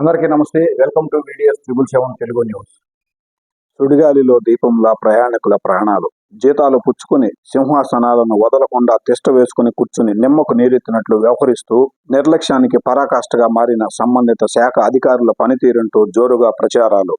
అందరికీ నమస్తే. Welcome to videos triple seven Telugu news. సుడిగాలిలో దీపంలా ప్రయాణికుల ప్రాణాలు. జీతాలు పుచ్చుకుని సింహాసనాలను వదలకుండా తిష్ట వేసుకుని కూర్చుని నిమ్మకు నీరెత్తినట్లు వ్యవహరిస్తూ నిర్లక్ష్యానికి పరాకాష్ఠగా మారిన సంబంధిత శాఖ అధికారుల పనితీరుంటూ జోరుగా ప్రచారాలు.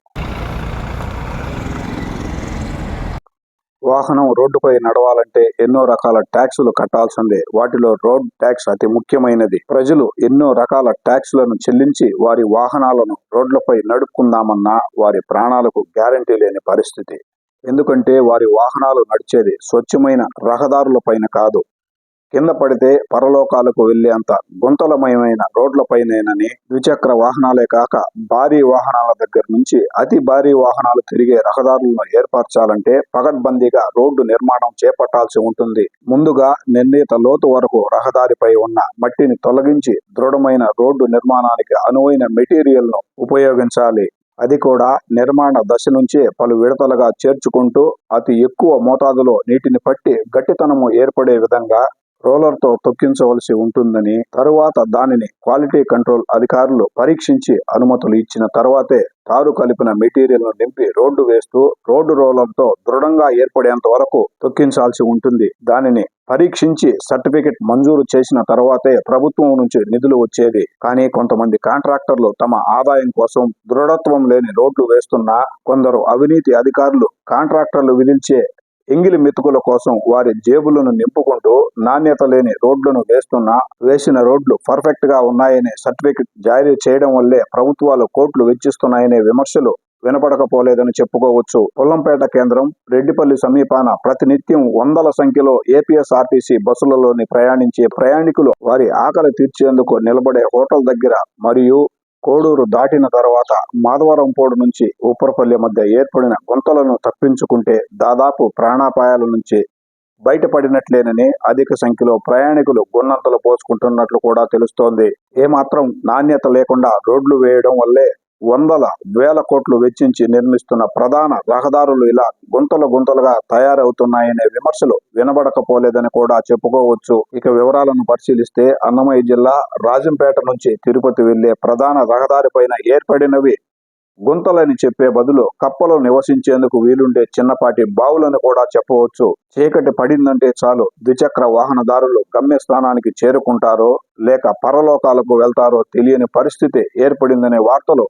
వాహనం రోడ్డుపై నడవాలంటే ఎన్నో రకాల ట్యాక్సులు కట్టాల్సిందే. వాటిలో రోడ్ ట్యాక్స్ అతి ముఖ్యమైనది. ప్రజలు ఎన్నో రకాల ట్యాక్సులను చెల్లించి వారి వాహనాలను రోడ్లపై నడుపుకుందామన్నా వారి ప్రాణాలకు గ్యారంటీ లేని పరిస్థితి. ఎందుకంటే వారి వాహనాలు నడిచేది స్వచ్ఛమైన రహదారులపైన కాదు. కింద పడితే పరలోకాలకు వెళ్ళేంత గుంతలమయమైన రోడ్లపైనేనని ద్విచక్ర వాహనాలే కాక భారీ వాహనాల దగ్గర నుంచి అతి భారీ వాహనాలు తిరిగే రహదారులను ఏర్పరచాలంటే పగడ్బందీగా రోడ్డు నిర్మాణం చేపట్టాల్సి ఉంటుంది. ముందుగా నిర్ణీత లోతు వరకు రహదారిపై ఉన్న మట్టిని తొలగించి దృఢమైన రోడ్డు నిర్మాణానికి అనువైన మెటీరియల్ను ఉపయోగించాలి. అది కూడా నిర్మాణ దశ నుంచే పలు విడతలుగా చేర్చుకుంటూ అతి ఎక్కువ మోతాదులో నీటిని పట్టి గట్టితనము ఏర్పడే విధంగా రోలర్తో తొక్కించవలసి ఉంటుందని తరువాత దానిని క్వాలిటీ కంట్రోల్ అధికారులు పరీక్షించి అనుమతులు ఇచ్చిన తర్వాతే తారు కలిపిన మెటీరియల్ను నింపి రోడ్డు వేస్తూ రోడ్డు రోలర్తో దృఢంగా ఏర్పడేంత వరకు తొక్కించాల్సి ఉంటుంది. దానిని పరీక్షించి సర్టిఫికెట్ మంజూరు చేసిన తర్వాతే ప్రభుత్వం నుంచి నిధులు వచ్చేది. కానీ కొంతమంది కాంట్రాక్టర్లు తమ ఆదాయం కోసం దృఢత్వం లేని రోడ్లు వేస్తున్నా కొందరు అవినీతి అధికారులు కాంట్రాక్టర్లు విధించే ఎంగిలి మెతుకుల కోసం వారి జేబులను నింపుకుంటూ నాణ్యత లేని రోడ్లను వేస్తున్నా వేసిన రోడ్లు పర్ఫెక్ట్గా ఉన్నాయనే సర్టిఫికెట్ జారీ చేయడం వల్లే ప్రభుత్వాలు కోట్లు వెచ్చిస్తున్నాయనే విమర్శలు వినపడకపోలేదని చెప్పుకోవచ్చు. పొల్లంపేట కేంద్రం రెడ్డిపల్లి సమీపాన ప్రతినిత్యం వందల సంఖ్యలో ఏపీఎస్ఆర్టీసీ బస్సులలోని ప్రయాణించే ప్రయాణికులు వారి ఆకలి తీర్చేందుకు నిలబడే హోటల్ దగ్గర మరియు కోడూరు దాటిన తర్వాత మాధవరంపోడు నుంచి ఉప్పరపల్లి మధ్య ఏర్పడిన గుంతలను తప్పించుకుంటే దాదాపు ప్రాణాపాయాల నుంచి బయటపడినట్లేనని అధిక సంఖ్యలో ప్రయాణికులు గున్నంతలు పోసుకుంటున్నట్లు కూడా తెలుస్తోంది. ఏమాత్రం నాణ్యత లేకుండా రోడ్లు వేయడం వల్లే వందల వేల కోట్లు వెచ్చించి నిర్మిస్తున్న ప్రధాన రహదారులు ఇలా గుంతలు గుంతలుగా తయారవుతున్నాయనే విమర్శలు వినబడకపోలేదని కూడా చెప్పుకోవచ్చు. ఇక వివరాలను పరిశీలిస్తే అన్నమయ్య జిల్లా రాజంపేట నుంచి తిరుపతి వెళ్ళే ప్రధాన రహదారి పైన ఏర్పడినవి గుంతలని చెప్పే బదులు కప్పలు నివసించేందుకు వీలుండే చిన్నపాటి బావులను కూడా చెప్పవచ్చు. చీకటి పడిందంటే చాలు ద్విచక్ర వాహనదారులు గమ్యస్థానానికి చేరుకుంటారో లేక పరలోకాలకు వెళ్తారో తెలియని పరిస్థితి ఏర్పడిందనే వార్తలు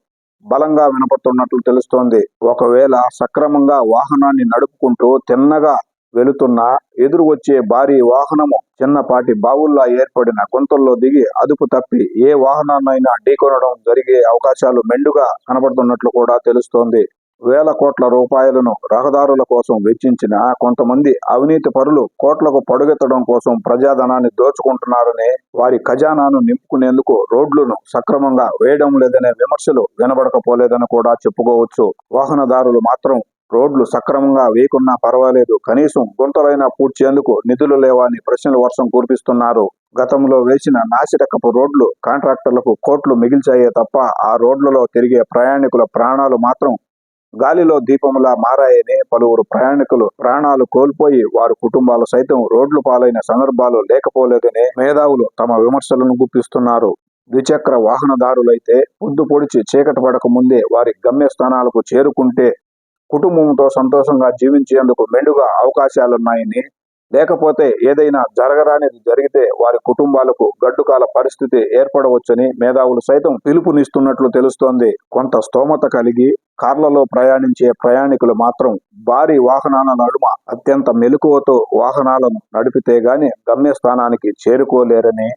బలంగా వినపడుతున్నట్లు తెలుస్తోంది. ఒకవేళ సక్రమంగా వాహనాన్ని నడుపుకుంటూ తిన్నగా వెళుతున్నా ఎదురు వచ్చే భారీ వాహనము చిన్నపాటి బావుల్లా ఏర్పడిన గుంతల్లో దిగి అదుపు తప్పి ఏ వాహనాన్నైనా ఢీకొనడం జరిగే అవకాశాలు మెండుగా కనబడుతున్నట్లు కూడా తెలుస్తోంది. వేల కోట్ల రూపాయలను రహదారుల కోసం వెచ్చించిన కొంతమంది అవినీతి పరులు కోట్లకు పడుగెత్తడం కోసం ప్రజాధనాన్ని దోచుకుంటున్నారని వారి ఖజానాను నింపుకునేందుకు రోడ్లను సక్రమంగా వేయడం లేదనే విమర్శలు వినబడకపోలేదని కూడా చెప్పుకోవచ్చు. వాహనదారులు మాత్రం రోడ్లు సక్రమంగా వేయకున్నా పర్వాలేదు. కనీసం గుంతలైనా పూడ్చేందుకు నిధులు లేవని ప్రశ్నలు వర్షం కురిపిస్తున్నారు. గతంలో వేసిన నాసిరకపు రోడ్లు కాంట్రాక్టర్లకు కోట్లు మిగిల్చాయే తప్ప ఆ రోడ్లలో తిరిగే ప్రయాణికుల ప్రాణాలు మాత్రం గాలిలో దీపములా మారాయని పలువురు ప్రయాణికులు ప్రాణాలు కోల్పోయి వారి కుటుంబాలు సైతం రోడ్లు పాలైన సందర్భాలు లేకపోలేదని మేధావులు తమ విమర్శలను గుప్పిస్తున్నారు. ద్విచక్ర వాహనదారులైతే పొద్దు పొడిచి చీకటి పడక ముందే వారి గమ్యస్థానాలకు చేరుకుంటే కుటుంబంతో సంతోషంగా జీవించేందుకు మెండుగా అవకాశాలున్నాయని లేకపోతే ఏదైనా జరగరానిది జరిగితే వారి కుటుంబాలకు గడ్డుకాల పరిస్థితి ఏర్పడవచ్చని మేధావులు సైతం పిలుపునిస్తున్నట్లు తెలుస్తోంది. కొంత స్తోమత కలిగి కార్లలో ప్రయాణించే ప్రయాణికులు మాత్రం భారీ వాహనాల నడుమ అత్యంత మెలకువతో వాహనాలను నడిపితే గాని గమ్యస్థానానికి చేరుకోలేరని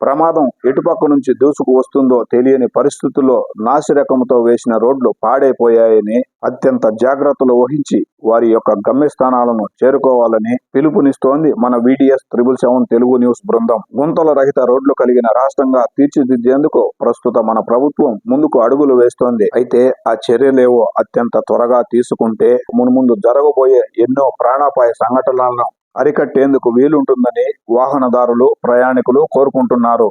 ప్రమాదం ఎటుపక్క నుంచి దూసుకు వస్తుందో తెలియని పరిస్థితుల్లో నాసిరకంతో వేసిన రోడ్లు పాడైపోయాయని అత్యంత జాగ్రత్తలు వహించి వారి యొక్క గమ్యస్థానాలను చేరుకోవాలని పిలుపునిస్తోంది మన VDS triple seven Telugu news బృందం. గుంతల రహిత రోడ్లు కలిగిన రాష్ట్రంగా తీర్చిదిద్దేందుకు ప్రస్తుత మన ప్రభుత్వం ముందుకు అడుగులు వేస్తోంది. అయితే ఆ చర్యలేవో అత్యంత త్వరగా తీసుకుంటే మున్ముందు జరగబోయే ఎన్నో ప్రాణాపాయ సంఘటనలను అరికట్టేందుకు వీలుంటుందని వాహనదారులు ప్రయాణికులు కోరుకుంటున్నారు.